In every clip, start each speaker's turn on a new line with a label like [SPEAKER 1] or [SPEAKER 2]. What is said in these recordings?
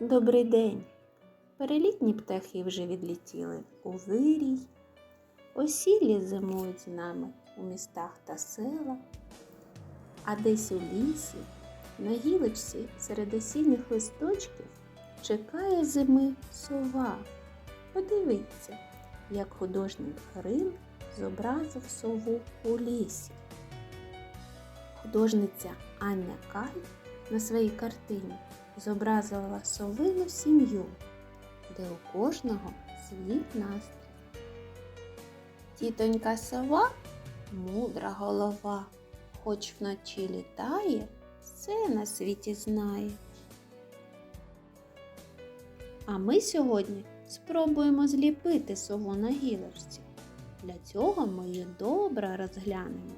[SPEAKER 1] Добрий день! Перелітні птахи вже відлетіли у вирій. Осілі зимують з нами у містах та селах, а десь у лісі, на гілочці серед осінніх листочків чекає зими сова. Подивіться, як художник Грин зобразив сову у лісі. Художниця Аня Каль на своїй картині зобразила совину сім'ю, де у кожного свій настрій. Тітонька сова мудра голова, хоч вночі літає, все на світі знає. А ми сьогодні спробуємо зліпити сову на гілочці. Для цього ми її добре розглянемо.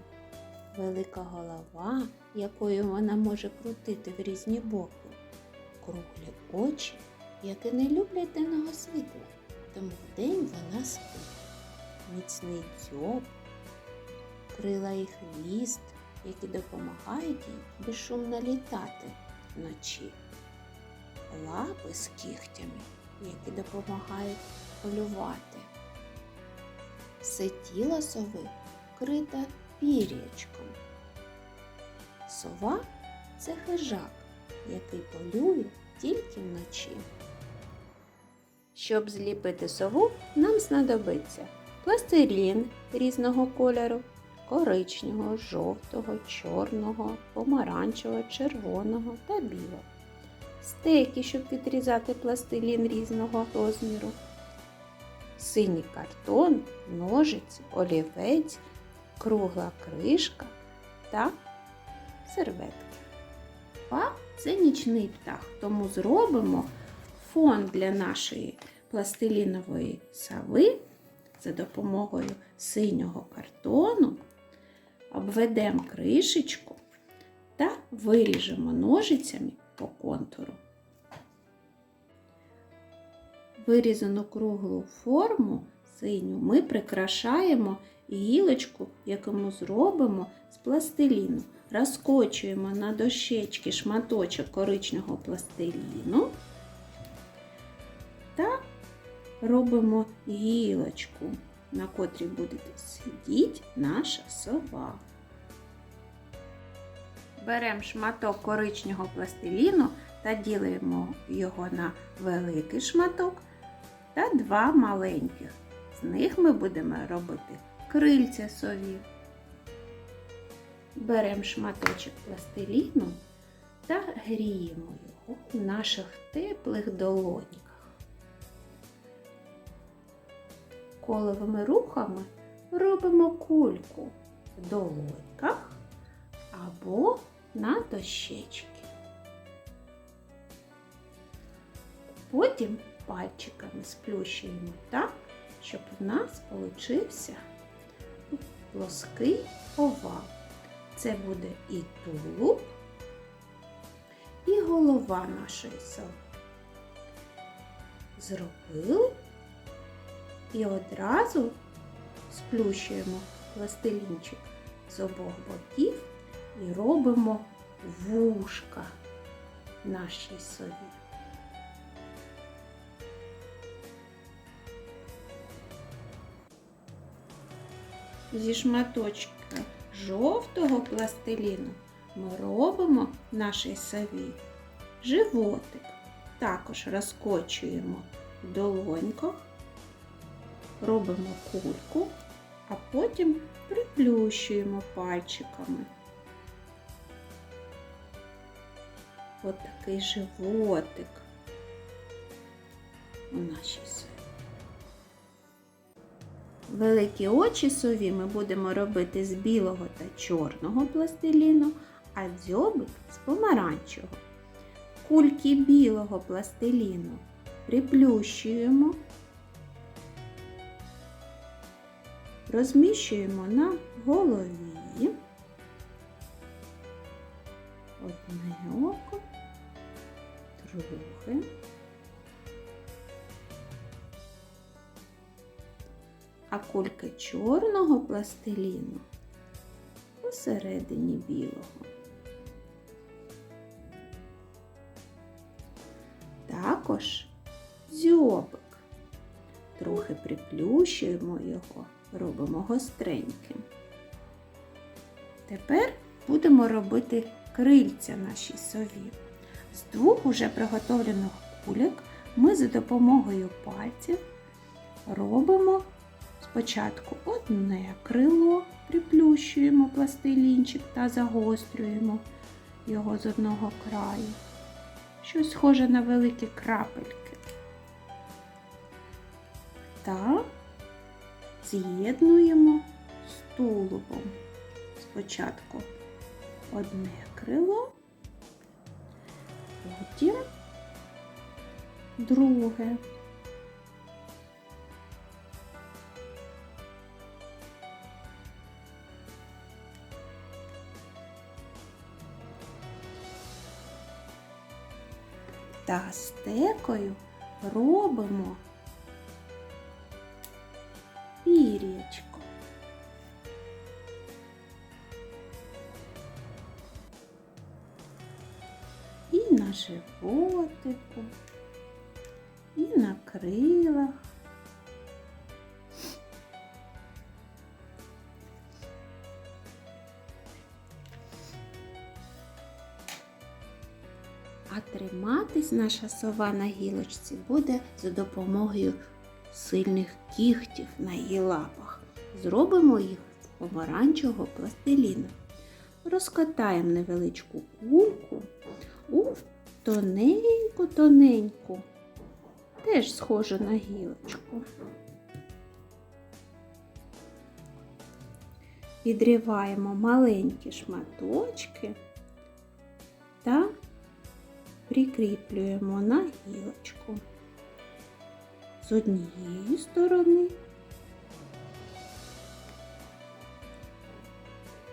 [SPEAKER 1] Велика голова, якою вона може крутити в різні боки, круглі очі, які не люблять денного світла, тому вдень вона спить. Міцний дзьоб, крила і хвіст, які допомагають їй безшумно літати вночі, лапи з кігтями, які допомагають полювати. Все тіло сови вкрите пір'ячком. Сова це хижак, який полює тільки вночі. Щоб зліпити сову, нам знадобиться пластилін різного кольору, коричневого, жовтого, чорного, помаранчевого, червоного та білого. Стейки, щоб відрізати пластилін різного розміру, синій картон, ножиці, олівець, кругла кришка та серветки. Пап це нічний птах, тому зробимо фон для нашої пластилінової сави за допомогою синього картону, обведемо кришечку та виріжемо ножицями по контуру. Вирізану круглу форму синю ми прикрашаємо гілочку, яку ми зробимо з пластиліну. Розкочуємо на дощечки шматочок коричневого пластиліну та робимо гілочку, на котрій буде сидіти наша сова. Беремо шматок коричневого пластиліну та ділимо його на великий шматок та два маленьких. З них ми будемо робити крильця сові. Беремо шматочок пластиліну та гріємо його в наших теплих долоньках. Коловими рухами робимо кульку в долоньках або на дощечки. Потім пальчиками сплющуємо так, щоб в нас получився плоский овал. Це буде і тулуб, і голова нашої сови. Зробили і одразу сплющуємо пластилінчик з обох боків і робимо вушка нашій сові. Зі шматочка жовтого пластиліну ми робимо нашій сові животик. Також розкочуємо в долоньках, робимо кульку, а потім приплющуємо пальчиками. От животик у нашій сові. Великі очі сові ми будемо робити з білого та чорного пластиліну, а дзьобик з помаранчевого. Кульки білого пластиліну приплющуємо, розміщуємо на голові. Одне око, друге. А кульки чорного пластиліну посередині білого. Так ж дзьобик. Трохи приплющуємо його, робимо гостреньким. Тепер будемо робити крильця нашій сові. З двох уже приготовлених кульок ми за допомогою пальців робимо спочатку одне крило, приплющуємо пластилінчик та загострюємо його з одного краю. Щось схоже на великі крапельки. Та з'єднуємо з тулубом. Спочатку одне крило, потім друге. Та стекою робимо пір'ячко. І на животику, і на крилах. А триматись наша сова на гілочці буде за допомогою сильних кігтів на її лапах. Зробимо їх з помаранчевого пластиліну. Розкатаємо невеличку кульку у тоненьку-тоненьку, теж схожу на гілочку. Відриваємо маленькі шматочки та прикріплюємо на гілочку з однієї сторони,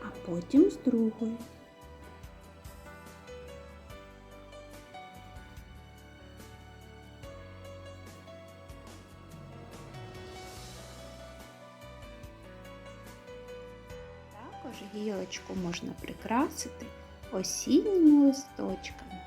[SPEAKER 1] а потім з другої. Також гілочку можна прикрасити осінніми листочками.